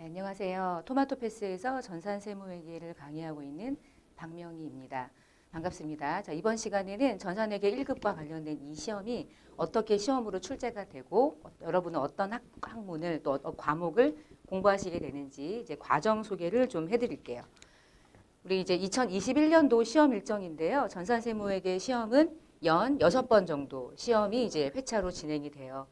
네, 안녕하세요. 토마토 패스에서 전산 세무회계를 강의하고 있는 박명희입니다. 반갑습니다. 자, 이번 시간에는 전산회계 1급과 관련된 이 시험이 어떻게 시험으로 출제가 되고 어, 여러분은 어떤 학, 학문을 또 어떤 과목을 공부하시게 되는지 이제 과정 소개를 좀 해드릴게요. 우리 이제 2021년도 시험 일정인데요. 전산 세무회계 시험은 연 6번 정도 시험이 이제 회차로 진행이 돼요.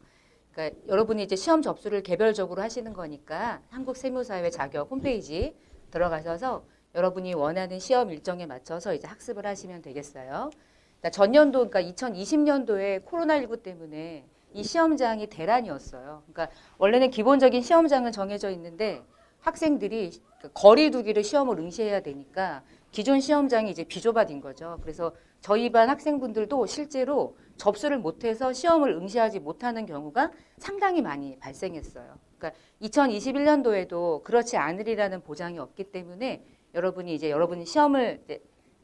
그러니까 여러분이 이제 시험 접수를 개별적으로 하시는 거니까 한국 세무사회 자격 홈페이지 들어가셔서 여러분이 원하는 시험 일정에 맞춰서 이제 학습을 하시면 되겠어요. 그러니까 전년도 그러니까 2020년도에 코로나19 때문에 이 시험장이 대란이었어요. 그러니까 원래는 기본적인 시험장은 정해져 있는데 학생들이 그 거리 두기를 시험을 응시해야 되니까 기존 시험장이 이제 비좁아진 거죠. 그래서 저희 반 학생분들도 실제로 접수를 못해서 시험을 응시하지 못하는 경우가 상당히 많이 발생했어요. 그러니까 2021년도에도 그렇지 않으리라는 보장이 없기 때문에 여러분이 이제 여러분 시험을 이제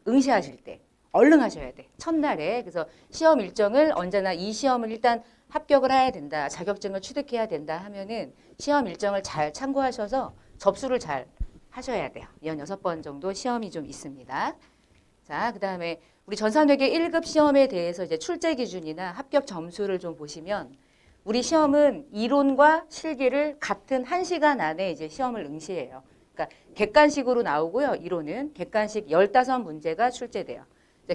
응시하실 때 얼른 하셔야 돼. 첫날에. 그래서 시험 일정을 언제나 이 시험을 일단 합격을 해야 된다. 자격증을 취득해야 된다 하면은 시험 일정을 잘 참고하셔서 접수를 잘 하셔야 돼요. 연 여섯 번 정도 시험이 좀 있습니다. 자, 그 다음에 우리 전산회계 1급 시험에 대해서 이제 출제 기준이나 합격 점수를 좀 보시면 우리 시험은 이론과 실기를 같은 1시간 안에 이제 시험을 응시해요. 그러니까 객관식으로 나오고요. 이론은 객관식 15문제가 출제돼요.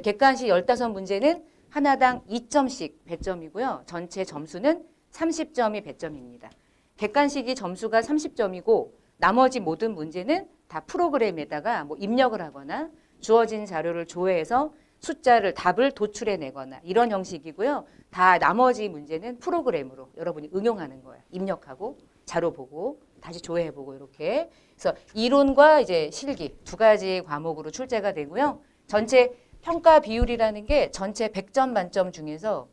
객관식 15문제는 하나당 2점씩 배점이고요. 전체 점수는 30점이 배점입니다. 객관식이 점수가 30점이고 나머지 모든 문제는 다 프로그램에다가 뭐 입력을 하거나 주어진 자료를 조회해서 숫자를 답을 도출해 내거나 이런 형식이고요. 다 나머지 문제는 프로그램으로 여러분이 응용하는 거예요. 입력하고 자료 보고 다시 조회해 보고 이렇게. 그래서 이론과 이제 실기 두 가지 과목으로 출제가 되고요. 전체 평가 비율이라는 게 전체 100점 만점 중에서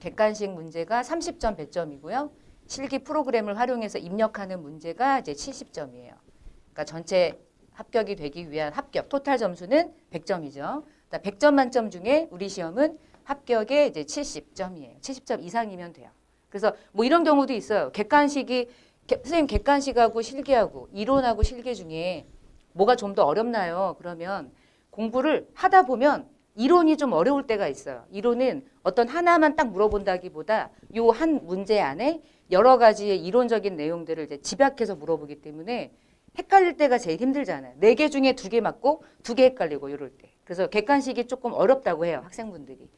객관식 문제가 30점 배점이고요. 실기 프로그램을 활용해서 입력하는 문제가 이제 70점이에요. 그러니까 전체 합격이 되기 위한 합격 토탈 점수는 100점이죠. 100점 만점 중에 우리 시험은 합격에 이제 70점이에요. 70점 이상이면 돼요. 그래서 뭐 이런 경우도 있어요. 객관식이 개- 선생님 객관식하고 실기하고 이론하고 실기 중에 뭐가 좀 더 어렵나요? 그러면 공부를 하다 보면 이론이 좀 어려울 때가 있어요. 이론은 어떤 하나만 딱 물어본다기보다 요 한 문제 안에 여러 가지의 이론적인 내용들을 이제 집약해서 물어보기 때문에 헷갈릴 때가 제일 힘들잖아요. 네 개 중에 두 개 맞고 두 개 헷갈리고 이럴 때. 그래서 객관식이 조금 어렵다고 해요. 학생분들이.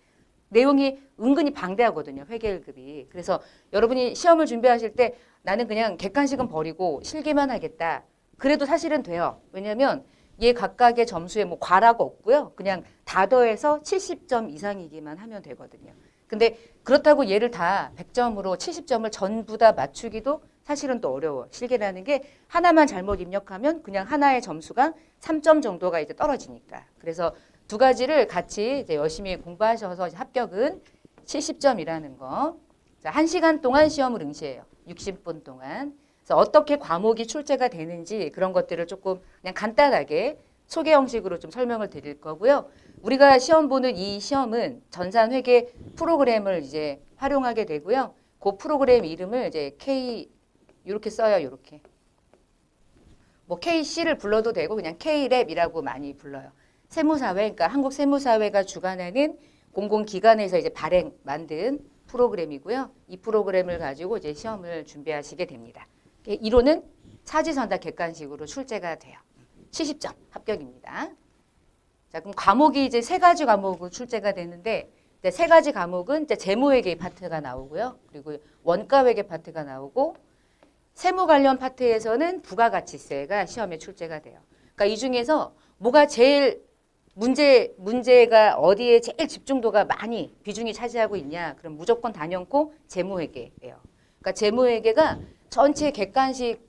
내용이 은근히 방대하거든요. 회계 1급이. 그래서 여러분이 시험을 준비하실 때 나는 그냥 객관식은 버리고 실기만 하겠다. 그래도 사실은 돼요. 왜냐하면 얘 각각의 점수에 뭐 과라고 없고요. 그냥 다 더해서 70점 이상이기만 하면 되거든요. 근데 그렇다고 얘를 다 100점으로 70점을 전부 다 맞추기도 사실은 또 어려워. 실기라는 게 하나만 잘못 입력하면 그냥 하나의 점수가 3점 정도가 이제 떨어지니까. 그래서 두 가지를 같이 이제 열심히 공부하셔서 이제 합격은 70점이라는 거. 자, 1시간 동안 시험을 응시해요. 60분 동안. 그래서 어떻게 과목이 출제가 되는지 그런 것들을 조금 그냥 간단하게 소개 형식으로 좀 설명을 드릴 거고요. 우리가 시험 보는 이 시험은 전산 회계 프로그램을 이제 활용하게 되고요. 그 프로그램 이름을 이제 K 이렇게 써요. 이렇게. 뭐 KC를 불러도 되고 그냥 K랩이라고 많이 불러요. 세무사회, 그러니까 한국 세무사회가 주관하는 공공기관에서 이제 발행 만든 프로그램이고요. 이 프로그램을 가지고 이제 시험을 준비하시게 됩니다. 이론은 사지선다 객관식으로 출제가 돼요. 70점 합격입니다. 자, 그럼 과목이 이제 세 가지 과목으로 출제가 되는데 세 가지 과목은 이제 재무회계 파트가 나오고요. 그리고 원가회계 파트가 나오고 세무 관련 파트에서는 부가가치세가 시험에 출제가 돼요. 그러니까 이 중에서 뭐가 제일 문제 문제가 어디에 제일 집중도가 많이 비중이 차지하고 있냐? 그럼 무조건 단연코 재무회계예요. 그러니까 재무회계가 전체 객관식으로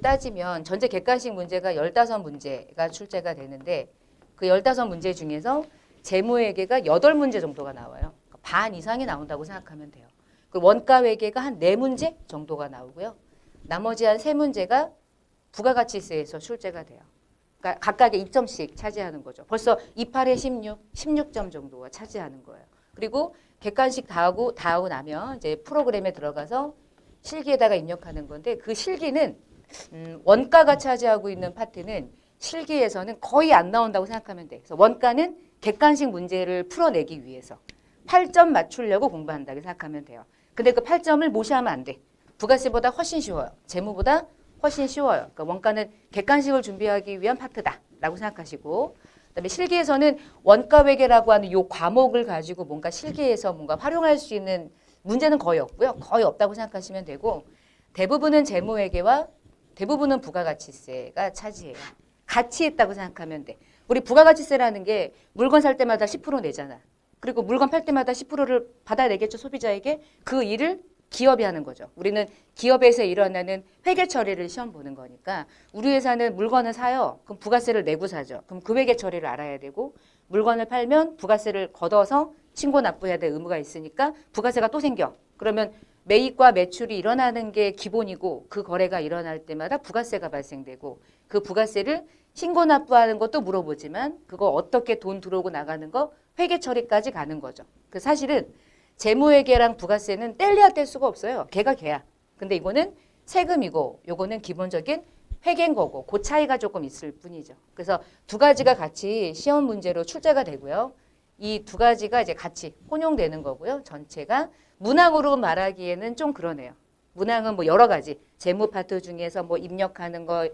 따지면 전체 객관식 문제가 15문제가 출제가 되는데 그 15문제 중에서 재무회계가 8문제 정도가 나와요. 그러니까 반 이상이 나온다고 생각하면 돼요. 그 원가회계가 한 4문제 정도가 나오고요. 나머지 한 3문제가 부가가치세에서 출제가 돼요. 그러니까 각각의 2점씩 차지하는 거죠. 벌써 28에 16, 16점 정도가 차지하는 거예요. 그리고 객관식 다 하고 다 하고 나면 이제 프로그램에 들어가서 실기에다가 입력하는 건데 그 실기는 음, 원가가 차지하고 있는 파트는 실기에서는 거의 안 나온다고 생각하면 돼. 그래서 원가는 객관식 문제를 풀어내기 위해서 8점 맞추려고 공부한다고 생각하면 돼요. 근데 그 8점을 무시하면 안 돼. 부가세보다 훨씬 쉬워요. 재무보다 훨씬 쉬워요. 그러니까 원가는 객관식을 준비하기 위한 파트다라고 생각하시고 그다음에 실기에서는 원가 회계라고 하는 요 과목을 가지고 뭔가 실기에서 뭔가 활용할 수 있는 문제는 거의 없고요. 거의 없다고 생각하시면 되고 대부분은 재무 회계와 대부분은 부가가치세가 차지해요. 같이 있다고 생각하면 돼. 우리 부가가치세라는 게 물건 살 때마다 10% 내잖아. 그리고 물건 팔 때마다 10%를 받아내겠죠 소비자에게 그 일을 기업이 하는 거죠. 우리는 기업에서 일어나는 회계 처리를 시험 보는 거니까 우리 회사는 물건을 사요. 그럼 부가세를 내고 사죠. 그럼 그 회계 처리를 알아야 되고 물건을 팔면 부가세를 걷어서 신고 납부해야 될 의무가 있으니까 부가세가 또 생겨. 그러면 매입과 매출이 일어나는 게 기본이고 그 거래가 일어날 때마다 부가세가 발생되고 그 부가세를 신고 납부하는 것도 물어보지만 그거 어떻게 돈 들어오고 나가는 거 회계 처리까지 가는 거죠. 그 사실은 재무회계랑 부가세는 뗄래야 뗄 수가 없어요. 걔가 걔야. 근데 이거는 세금이고 요거는 기본적인 회계인 거고 그 차이가 조금 있을 뿐이죠. 그래서 두 가지가 같이 시험 문제로 출제가 되고요. 이 두 가지가 이제 같이 혼용되는 거고요. 전체가 문항으로 말하기에는 좀 그러네요. 문항은 뭐 여러 가지 재무 파트 중에서 뭐 입력하는 거 이-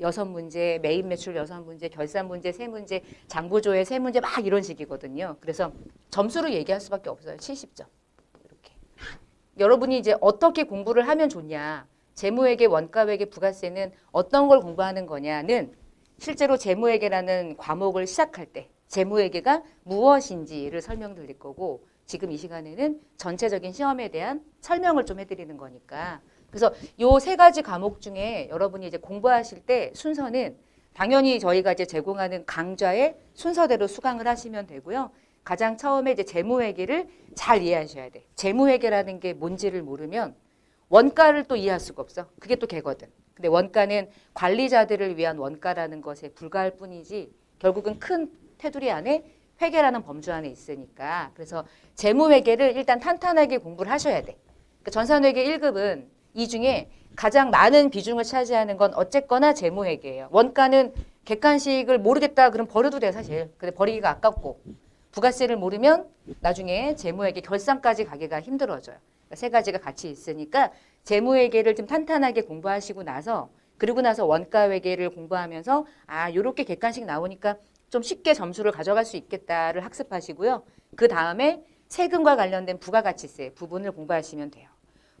여섯 문제, 매입 매출 여섯 문제, 결산 문제 세 문제, 장부조회 세 문제 막 이런 식이거든요. 그래서 점수로 얘기할 수밖에 없어요. 70점. 이렇게. 여러분이 이제 어떻게 공부를 하면 좋냐? 재무회계, 원가회계, 부가세는 어떤 걸 공부하는 거냐는 실제로 재무회계라는 과목을 시작할 때 재무회계가 무엇인지를 설명드릴 거고 지금 이 시간에는 전체적인 시험에 대한 설명을 좀 해드리는 거니까 그래서 요 세 가지 과목 중에 여러분이 이제 공부하실 때 순서는 당연히 저희가 이제 제공하는 강좌의 순서대로 수강을 하시면 되고요. 가장 처음에 이제 재무회계를 잘 이해하셔야 돼. 재무회계라는 게 뭔지를 모르면 원가를 또 이해할 수가 없어. 그게 또 개거든. 근데 원가는 관리자들을 위한 원가라는 것에 불과할 뿐이지 결국은 큰 테두리 안에 회계라는 범주 안에 있으니까 그래서 재무회계를 일단 탄탄하게 공부를 하셔야 돼. 그러니까 전산회계 1급은 이 중에 가장 많은 비중을 차지하는 건 어쨌거나 재무회계예요. 원가는 객관식을 모르겠다 그럼 버려도 돼 사실. 근데 버리기가 아깝고 부가세를 모르면 나중에 재무회계 결산까지 가기가 힘들어져요. 그러니까 세 가지가 같이 있으니까 재무회계를 좀 탄탄하게 공부하시고 나서 그리고 나서 원가회계를 공부하면서 아 요렇게 객관식 나오니까 좀 쉽게 점수를 가져갈 수 있겠다를 학습하시고요. 그 다음에 세금과 관련된 부가가치세 부분을 공부하시면 돼요.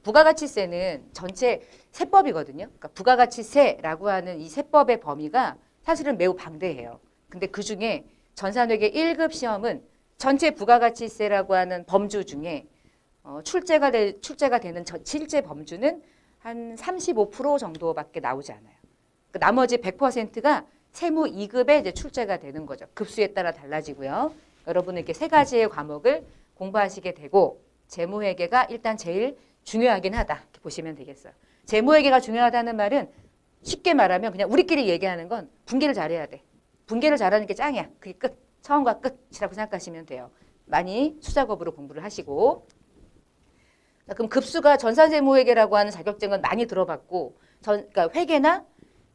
부가가치세는 전체 세법이거든요. 그러니까 부가가치세라고 하는 이 세법의 범위가 사실은 매우 방대해요. 근데 그 중에 전산회계 1급 시험은 전체 부가가치세라고 하는 범주 중에 어, 출제가 될 출제가 되는 저, 실제 범주는 한 35% 정도밖에 나오지 않아요. 그 나머지 100%가 세무 2급에 이제 출제가 되는 거죠. 급수에 따라 달라지고요. 여러분은 이렇게 세 가지의 과목을 공부하시게 되고 재무회계가 일단 제일 중요하긴 하다. 이렇게 보시면 되겠어요. 재무회계가 중요하다는 말은 쉽게 말하면 그냥 우리끼리 얘기하는 건 분계를 잘해야 돼. 분계를 잘하는 게 짱이야. 그게 끝. 처음과 끝이라고 생각하시면 돼요. 많이 수작업으로 공부를 하시고 자, 그럼 급수가 전산세무회계라고 하는 자격증은 많이 들어봤고 전, 그러니까 회계나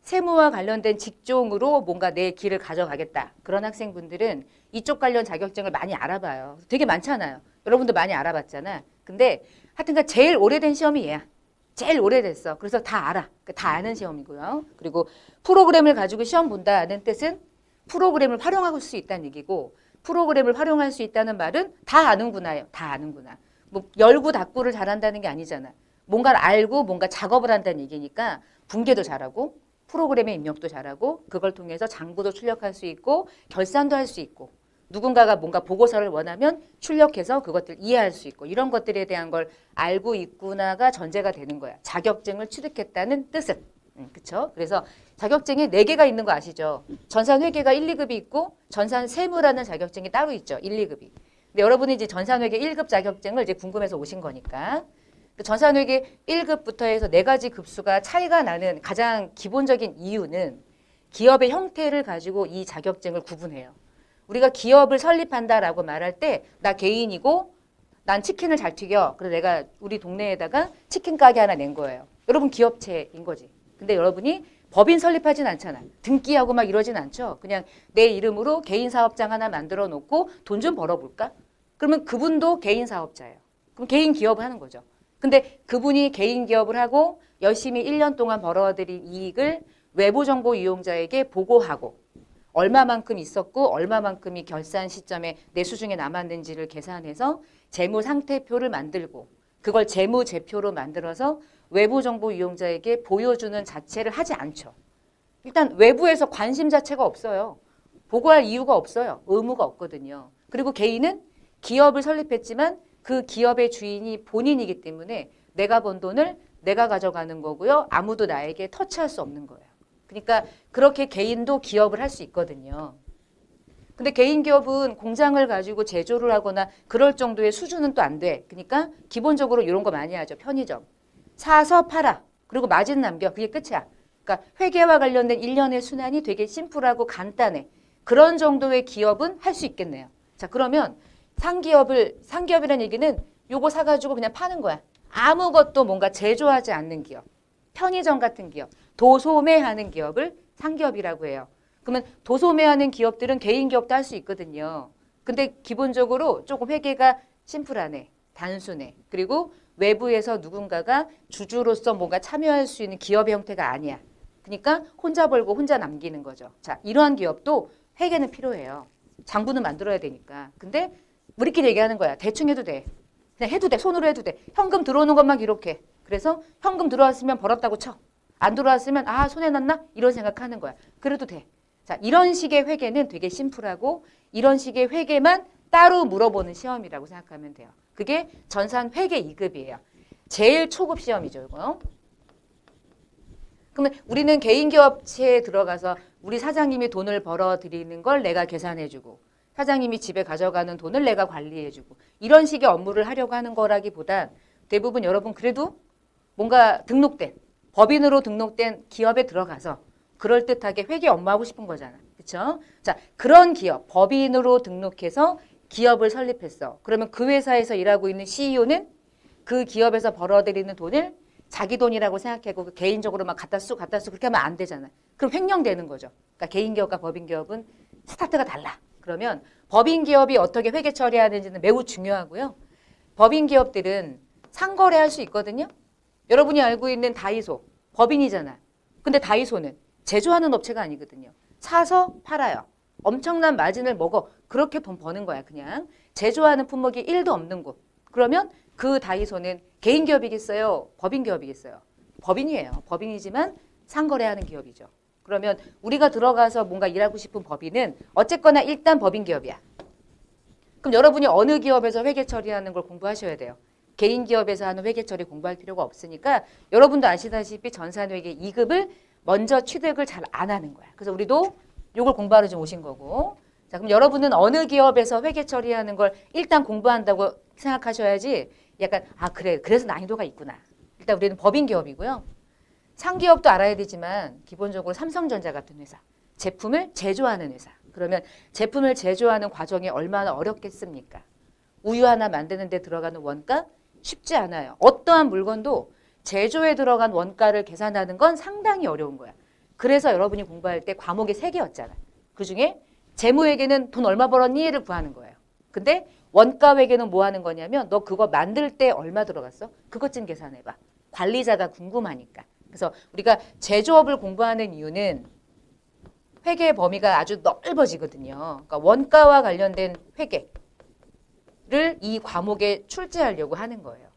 세무와 관련된 직종으로 뭔가 내 길을 가져가겠다. 그런 학생분들은 이쪽 관련 자격증을 많이 알아봐요. 되게 많잖아요. 여러분도 많이 알아봤잖아. 근데 하여튼간 제일 오래된 시험이 얘야. 제일 오래됐어. 그래서 다 알아. 그다 아는 시험이고요. 그리고 프로그램을 가지고 시험 본다는 뜻은 프로그램을 활용할 수 있다는 얘기고 프로그램을 활용할 수 있다는 말은 다 아는구나요. 다 아는구나. 뭐 열고 닫고를 잘한다는 게 아니잖아. 뭔가를 알고 뭔가 작업을 한다는 얘기니까 분계도 잘하고 프로그램의 입력도 잘하고 그걸 통해서 장부도 출력할 수 있고 결산도 할 수 있고 누군가가 뭔가 보고서를 원하면 출력해서 그것들 이해할 수 있고 이런 것들에 대한 걸 알고 있구나가 전제가 되는 거야. 자격증을 취득했다는 뜻은. 음, 그쵸? 그래서 자격증이 네개가 있는 거 아시죠? 전산 회계가 1, 2급이 있고 전산 세무라는 자격증이 따로 있죠. 1, 2급이. 근데 여러분이 이제 전산 회계 1급 자격증을 이제 궁금해서 오신 거니까 그 전산 회계 1급부터 해서 네 가지 급수가 차이가 나는 가장 기본적인 이유는 기업의 형태를 가지고 이 자격증을 구분해요. 우리가 기업을 설립한다라고 말할 때 나 개인이고 난 치킨을 잘 튀겨. 그래서 내가 우리 동네에다가 치킨 가게 하나 낸 거예요. 여러분 기업체인 거지. 근데 여러분이 법인 설립하진 않잖아. 등기하고 막 이러진 않죠. 그냥 내 이름으로 개인 사업장 하나 만들어 놓고 돈 좀 벌어볼까? 그러면 그분도 개인 사업자예요. 그럼 개인 기업을 하는 거죠. 근데 그분이 개인 기업을 하고 열심히 1년 동안 벌어들인 이익을 외부 정보 이용자에게 보고하고 얼마만큼 있었고 얼마만큼이 결산 시점에 내 수 중에 남았는지를 계산해서 재무 상태표를 만들고 그걸 재무 제표로 만들어서 외부 정보 이용자에게 보여주는 자체를 하지 않죠. 일단 외부에서 관심 자체가 없어요. 보고할 이유가 없어요. 의무가 없거든요. 그리고 개인은 기업을 설립했지만 그 기업의 주인이 본인이기 때문에 내가 번 돈을 내가 가져가는 거고요. 아무도 나에게 터치할 수 없는 거예요. 그러니까 그렇게 개인도 기업을 할 수 있거든요. 근데 개인 기업은 공장을 가지고 제조를 하거나 그럴 정도의 수준은 또 안 돼. 그러니까 기본적으로 이런 거 많이 하죠. 편의점. 사서 팔아. 그리고 마진 남겨. 그게 끝이야. 그러니까 회계와 관련된 일련의 순환이 되게 심플하고 간단해. 그런 정도의 기업은 할 수 있겠네요. 자, 그러면 상기업을 상기업이라는 얘기는 요거 사 가지고 그냥 파는 거야. 아무것도 뭔가 제조하지 않는 기업, 편의점 같은 기업, 도소매하는 기업을 상기업이라고 해요. 그러면 도소매하는 기업들은 개인 기업도 할 수 있거든요. 근데 기본적으로 조금 회계가 심플하네, 단순해. 그리고 외부에서 누군가가 주주로서 뭔가 참여할 수 있는 기업의 형태가 아니야. 그러니까 혼자 벌고 혼자 남기는 거죠. 자, 이러한 기업도 회계는 필요해요. 장부는 만들어야 되니까. 근데 우리끼리 얘기하는 거야. 대충 해도 돼. 그냥 해도 돼. 손으로 해도 돼. 현금 들어오는 것만 기록해. 그래서 현금 들어왔으면 벌었다고 쳐. 안 들어왔으면 아 손해 났나? 이런 생각하는 거야. 그래도 돼. 자 이런 식의 회계는 되게 심플하고 이런 식의 회계만 따로 물어보는 시험이라고 생각하면 돼요. 그게 전산 회계 2급이에요. 제일 초급 시험이죠, 이거. 그러면 우리는 개인 기업체에 들어가서 우리 사장님이 돈을 벌어 드리는 걸 내가 계산해 주고 사장님이 집에 가져가는 돈을 내가 관리해 주고 이런 식의 업무를 하려고 하는 거라기보단 대부분 여러분 그래도 뭔가 등록된 법인으로 등록된 기업에 들어가서 그럴듯하게 회계 업무하고 싶은 거잖아. 그렇죠? 자, 그런 기업 법인으로 등록해서 기업을 설립했어. 그러면 그 회사에서 일하고 있는 CEO는 그 기업에서 벌어들이는 돈을 자기 돈이라고 생각하고 그 개인적으로 막 갖다 쓰고 갖다 쓰고 그렇게 하면 안 되잖아. 그럼 횡령되는 거죠. 그러니까 개인 기업과 법인 기업은 스타트가 달라. 그러면 법인 기업이 어떻게 회계 처리하는지는 매우 중요하고요. 법인 기업들은 상거래할 수 있거든요. 여러분이 알고 있는 다이소 법인이잖아. 근데 다이소는 제조하는 업체가 아니거든요. 사서 팔아요. 엄청난 마진을 먹어. 그렇게 돈 버는 거야, 그냥. 제조하는 품목이 1도 없는 곳. 그러면 그 다이소는 개인 기업이겠어요? 법인 기업이겠어요? 법인이에요. 법인이지만 상거래하는 기업이죠. 그러면 우리가 들어가서 뭔가 일하고 싶은 법인은 어쨌거나 일단 법인 기업이야. 그럼 여러분이 어느 기업에서 회계 처리하는 걸 공부하셔야 돼요. 개인 기업에서 하는 회계 처리 공부할 필요가 없으니까 여러분도 아시다시피 전산회계 2급을 먼저 취득을 잘 안 하는 거야. 그래서 우리도 요걸 공부하러 좀 오신 거고. 자, 그럼 여러분은 어느 기업에서 회계 처리하는 걸 일단 공부한다고 생각하셔야지 약간 아 그래 그래서 난이도가 있구나. 일단 우리는 법인 기업이고요. 상기업도 알아야 되지만 기본적으로 삼성전자 같은 회사 제품을 제조하는 회사. 그러면 제품을 제조하는 과정이 얼마나 어렵겠습니까? 우유 하나 만드는 데 들어가는 원가 쉽지 않아요. 어떠한 물건도 제조에 들어간 원가를 계산하는 건 상당히 어려운 거야. 그래서 여러분이 공부할 때 과목이 세 개였잖아. 그 중에 재무회계는 돈 얼마 벌었니를 구하는 거예요. 근데 원가회계는 뭐 하는 거냐면 너 그거 만들 때 얼마 들어갔어? 그것 좀 계산해봐. 관리자가 궁금하니까. 그래서 우리가 제조업을 공부하는 이유는 회계 범위가 아주 넓어지거든요. 그러니까 원가와 관련된 회계를 이 과목에 출제하려고 하는 거예요.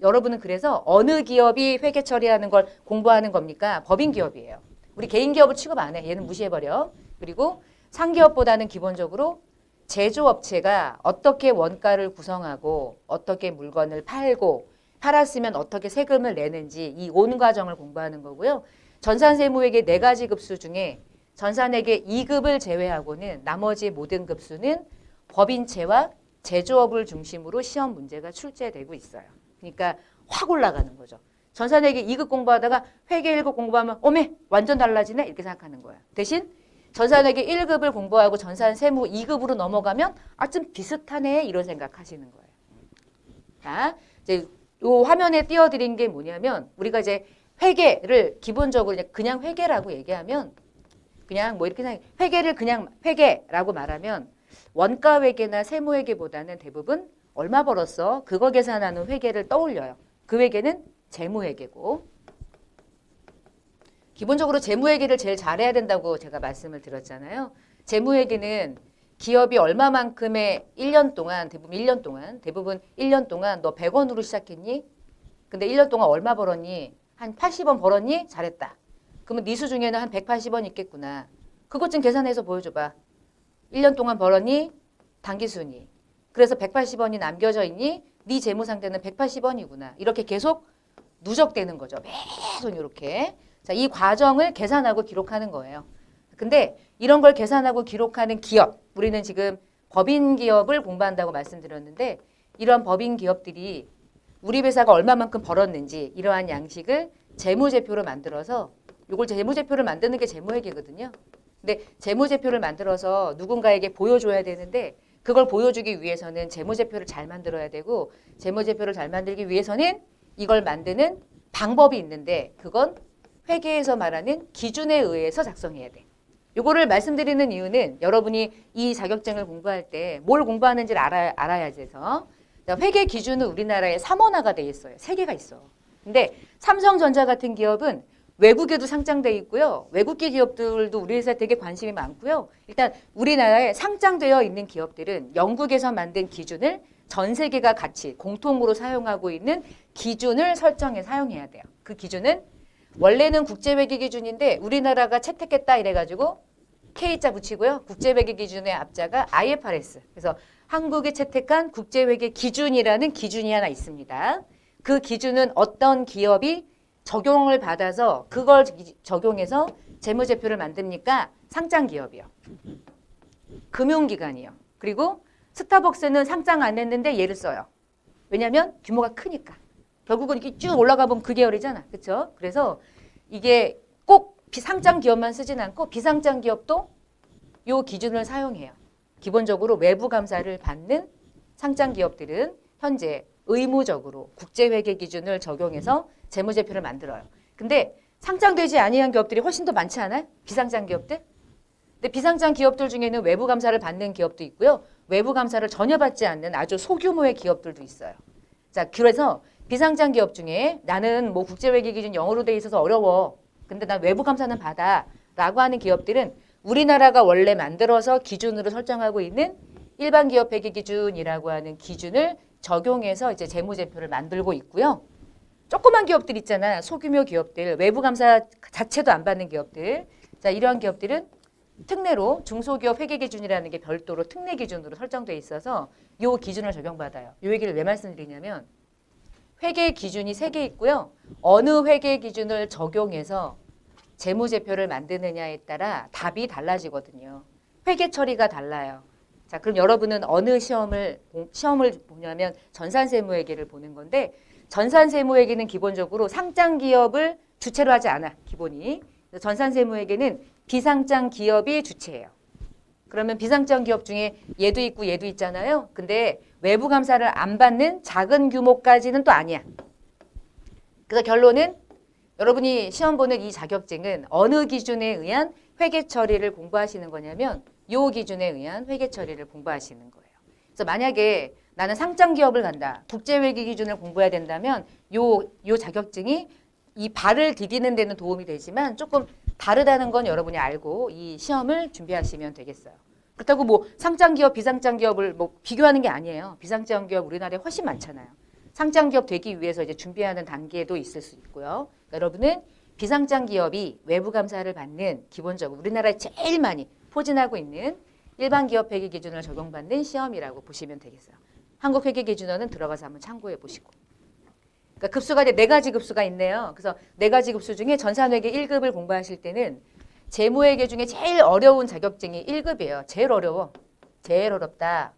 여러분은 그래서 어느 기업이 회계 처리하는 걸 공부하는 겁니까? 법인 기업이에요. 우리 개인 기업을 취급 안 해. 얘는 무시해버려. 그리고 상기업보다는 기본적으로 제조업체가 어떻게 원가를 구성하고 어떻게 물건을 팔고 팔았으면 어떻게 세금을 내는지 이 온 과정을 공부하는 거고요. 전산세무회계 네 가지 급수 중에 전산회계 2급을 제외하고는 나머지 모든 급수는 법인체와 제조업을 중심으로 시험 문제가 출제되고 있어요. 그러니까 확 올라가는 거죠. 전산회계 2급 공부하다가 회계 1급 공부하면 어메 완전 달라지네 이렇게 생각하는 거야. 대신 전산회계 1급을 공부하고 전산 세무 2급으로 넘어가면 아 좀 비슷하네 이런 생각하시는 거예요. 자, 이제 요 화면에 띄워드린 게 뭐냐면 우리가 이제 회계를 기본적으로 그냥- 회계라고 얘기하면 그냥 뭐 이렇게 회계를 그냥 회계라고 말하면 원가 회계나 세무 회계보다는 대부분 얼마 벌었어? 그거 계산하는 회계를 떠올려요. 그 회계는 재무 회계고 기본적으로 재무 회계를 제일 잘해야 된다고 제가 말씀을 드렸잖아요. 재무 회계는 기업이 얼마만큼의 1년 동안 대부분 1년 동안 대부분 1년 동안 너 100원으로 시작했니? 근데 1년 동안 얼마 벌었니? 한 80원 벌었니? 잘했다. 그러면 네 수중에는 한 180원 있겠구나. 그것 좀 계산해서 보여줘봐. 1년 동안 벌었니? 단기순이. 그래서 180원이 남겨져 있니? 네 재무 상태는 180원이구나. 이렇게 계속 누적되는 거죠. 매손 이렇게. 자, 이 과정을 계산하고 기록하는 거예요. 근데 이런 걸 계산하고 기록하는 기업, 우리는 지금 법인 기업을 공부한다고 말씀드렸는데 이런 법인 기업들이 우리 회사가 얼마만큼 벌었는지 이러한 양식을 재무제표로 만들어서 이걸 재무제표를 만드는 게 재무회계거든요. 근데 재무제표를 만들어서 누군가에게 보여줘야 되는데 그걸 보여주기 위해서는 재무제표를 잘 만들어야 되고 재무제표를 잘 만들기 위해서는 이걸 만드는 방법이 있는데 그건 회계에서 말하는 기준에 의해서 작성해야 돼. 요거를 말씀드리는 이유는 여러분이 이 자격증을 공부할 때 뭘 공부하는지를 알아, 알아야지 해서 자, 회계 기준은 우리나라에 3원화가 돼 있어요. 세 개가 있어. 근데 삼성전자 같은 기업은 외국에도 상장돼 있고요. 외국계 기업들도 우리 회사에 되게 관심이 많고요. 일단 우리나라에 상장되어 있는 기업들은 영국에서 만든 기준을 전 세계가 같이 공통으로 사용하고 있는 기준을 설정해 사용해야 돼요. 그 기준은 원래는 국제회계 기준인데 우리나라가 채택했다 이래가지고 K자 붙이고요. 국제회계 기준의 앞자가 IFRS. 그래서 한국이 채택한 국제회계 기준이라는 기준이 하나 있습니다. 그 기준은 어떤 기업이 적용을 받아서 그걸 기- 적용해서 재무제표를 만듭니까? 상장 기업이요. 금융기관이요. 그리고 스타벅스는 상장 안 했는데 얘를 써요. 왜냐하면 규모가 크니까. 결국은 이렇게 쭉 올라가 보면 그 계열이잖아. 그렇죠? 그래서 이게 꼭 비상장 기업만 쓰진 않고 비상장 기업도 요 기준을 사용해요. 기본적으로 외부 감사를 받는 상장 기업들은 현재 의무적으로 국제회계 기준을 적용해서 재무제표를 만들어요. 근데 상장되지 아니한 기업들이 훨씬 더 많지 않아요? 비상장 기업들? 근데 비상장 기업들 중에는 외부 감사를 받는 기업도 있고요. 외부 감사를 전혀 받지 않는 아주 소규모의 기업들도 있어요. 자, 그래서 비상장 기업 중에 나는 뭐 국제회계 기준 영어로 돼 있어서 어려워. 근데 난 외부 감사는 받아. 라고 하는 기업들은 우리나라가 원래 만들어서 기준으로 설정하고 있는 일반 기업 회계 기준이라고 하는 기준을 적용해서 이제 재무제표를 만들고 있고요. 조그만 기업들 있잖아. 소규모 기업들, 외부 감사 자체도 안 받는 기업들. 자, 이러한 기업들은 특례로 중소기업 회계 기준이라는 게 별도로 특례 기준으로 설정돼 있어서 요 기준을 적용받아요. 요 얘기를 왜 말씀드리냐면 회계 기준이 세 개 있고요. 어느 회계 기준을 적용해서 재무제표를 만드느냐에 따라 답이 달라지거든요. 회계 처리가 달라요. 자, 그럼 여러분은 어느 시험을 보- 시험을 보냐면 전산세무회계를 보는 건데 전산세무회계는 기본적으로 상장 기업을 주체로 하지 않아. 기본이. 그래서 전산세무회계는 비상장 기업이 주체예요. 그러면 비상장 기업 중에 얘도 있고 얘도 있잖아요. 근데 외부 감사를 안 받는 작은 규모까지는 또 아니야. 그래서 결론은 여러분이 시험 보는 이 자격증은 어느 기준에 의한 회계 처리를 공부하시는 거냐면 요 기준에 의한 회계 처리를 공부하시는 거예요. 그래서 만약에 나는 상장 기업을 간다. 국제 회계 기준을 공부해야 된다면 요 요 자격증이 이 발을 디디는 데는 도움이 되지만 조금 다르다는 건 여러분이 알고 이 시험을 준비하시면 되겠어요. 그렇다고 뭐 상장 기업, 비상장 기업을 뭐 비교하는 게 아니에요. 비상장 기업 우리나라에 훨씬 많잖아요. 상장 기업 되기 위해서 이제 준비하는 단계도 있을 수 있고요. 그러니까 여러분은 비상장 기업이 외부 감사를 받는 기본적으로 우리나라에 제일 많이 포진하고 있는 일반 기업 회계 기준을 적용받는 시험이라고 보시면 되겠어요. 한국 회계 기준원은 들어가서 한번 참고해 보시고. 그러니까 급수가 이제 네 가지 급수가 있네요. 그래서 네 가지 급수 중에 전산회계 1급을 공부하실 때는 재무회계 중에 제일 어려운 자격증이 1급이에요. 제일 어려워. 제일 어렵다.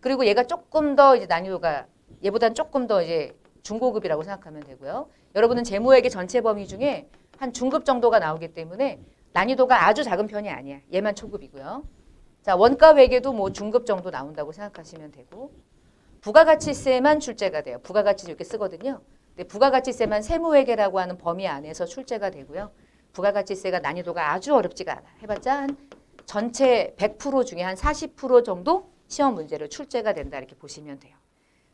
그리고 얘가 조금 더 이제 난이도가 얘보다는 조금 더 이제 중고급이라고 생각하면 되고요. 여러분은 재무회계 전체 범위 중에 한 중급 정도가 나오기 때문에 난이도가 아주 작은 편이 아니야. 얘만 초급이고요. 자, 원가 회계도 뭐 중급 정도 나온다고 생각하시면 되고 부가가치세만 출제가 돼요. 부가가치 이렇게 쓰거든요. 근데 부가가치세만 세무회계라고 하는 범위 안에서 출제가 되고요. 부가가치세가 난이도가 아주 어렵지가 않아. 해봤자 한 전체 100% 중에 한 40% 정도 시험 문제로 출제가 된다 이렇게 보시면 돼요.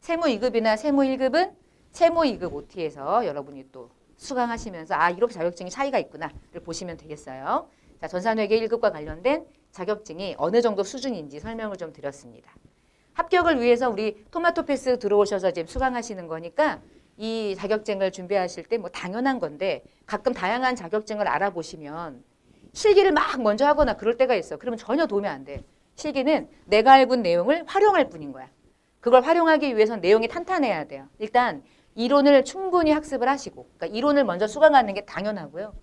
세무 2급이나 세무 1급은 세무 2급 OT에서 여러분이 또 수강하시면서 아 이렇게 자격증이 차이가 있구나를 보시면 되겠어요. 자 전산회계 1급과 관련된 자격증이 어느 정도 수준인지 설명을 좀 드렸습니다. 합격을 위해서 우리 토마토 패스 들어오셔서 지금 수강하시는 거니까 이 자격증을 준비하실 때 뭐 당연한 건데 가끔 다양한 자격증을 알아보시면 실기를 막 먼저 하거나 그럴 때가 있어. 그러면 전혀 도움이 안 돼. 실기는 내가 알고 있는 내용을 활용할 뿐인 거야. 그걸 활용하기 위해서는 내용이 탄탄해야 돼요. 일단 이론을 충분히 학습을 하시고, 그러니까 이론을 먼저 수강하는 게 당연하고요.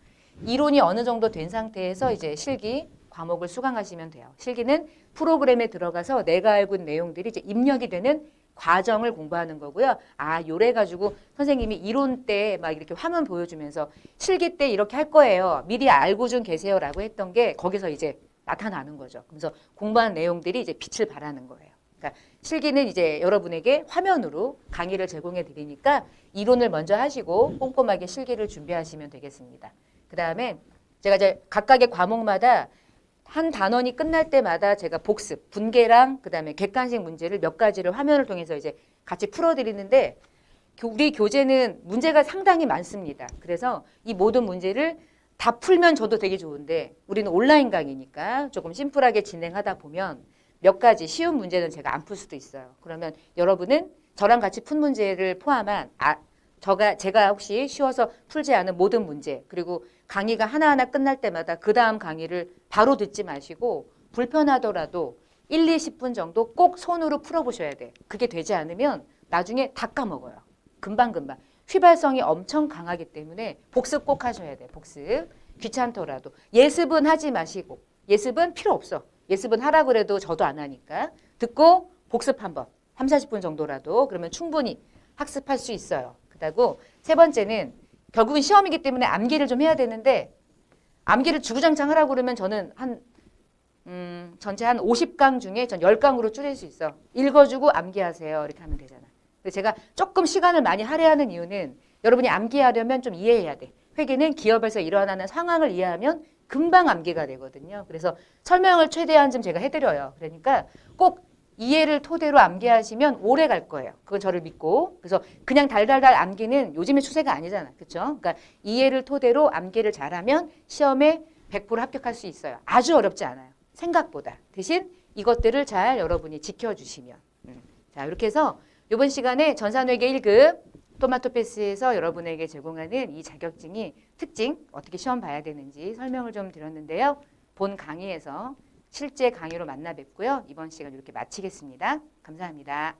이론이 어느 정도 된 상태에서 이제 실기 과목을 수강하시면 돼요. 실기는 프로그램에 들어가서 내가 알고 있는 내용들이 이제 입력이 되는 과정을 공부하는 거고요. 아, 요래 가지고 선생님이 이론 때 막 이렇게 화면 보여주면서 실기 때 이렇게 할 거예요. 미리 알고 좀 계세요라고 했던 게 거기서 이제 나타나는 거죠. 그래서 공부한 내용들이 이제 빛을 발하는 거예요. 그러니까 실기는 이제 여러분에게 화면으로 강의를 제공해 드리니까 이론을 먼저 하시고 꼼꼼하게 실기를 준비하시면 되겠습니다. 그 다음에 제가 이제 각각의 과목마다 한 단원이 끝날 때마다 제가 복습, 분계랑 그다음에 객관식 문제를 몇 가지를 화면을 통해서 이제 같이 풀어드리는데 교- 우리 교재는 문제가 상당히 많습니다. 그래서 이 모든 문제를 다 풀면 저도 되게 좋은데 우리는 온라인 강의니까 조금 심플하게 진행하다 보면 몇 가지 쉬운 문제는 제가 안 풀 수도 있어요. 그러면 여러분은 저랑 같이 푼 문제를 포함한 아, 저가 제가 혹시 쉬워서 풀지 않은 모든 문제 그리고 강의가 하나하나 끝날 때마다 그 다음 강의를 바로 듣지 마시고 불편하더라도 1, 20분 정도 꼭 손으로 풀어보셔야 돼. 그게 되지 않으면 나중에 다 까먹어요. 금방금방. 휘발성이 엄청 강하기 때문에 복습 꼭 하셔야 돼. 복습. 귀찮더라도. 예습은 하지 마시고. 예습은 필요 없어. 예습은 하라 그래도 저도 안 하니까. 듣고 복습 한 번. 3, 40분 정도라도. 그러면 충분히 학습할 수 있어요. 그다고 세 번째는 결국은 시험이기 때문에 암기를 좀 해야 되는데 암기를 주구장창 하라고 그러면 저는 한 음, 전체 한 50강 중에 전 10강으로 줄일 수 있어. 읽어주고 암기하세요. 이렇게 하면 되잖아. 근데 제가 조금 시간을 많이 할애하는 이유는 여러분이 암기하려면 좀 이해해야 돼. 회계는 기업에서 일어나는 상황을 이해하면 금방 암기가 되거든요. 그래서 설명을 최대한 좀 제가 해드려요. 그러니까 꼭 이해를 토대로 암기하시면 오래 갈 거예요. 그건 저를 믿고. 그래서 그냥 달달달 암기는 요즘의 추세가 아니잖아. 그렇죠? 그러니까 이해를 토대로 암기를 잘하면 시험에 100% 합격할 수 있어요. 아주 어렵지 않아요. 생각보다. 대신 이것들을 잘 여러분이 지켜주시면. 음. 자, 이렇게 해서 이번 시간에 전산회계 1급 토마토 패스에서 여러분에게 제공하는 이 자격증이 특징, 어떻게 시험 봐야 되는지 설명을 좀 드렸는데요. 본 강의에서 실제 강의로 만나 뵙고요. 이번 시간 이렇게 마치겠습니다. 감사합니다.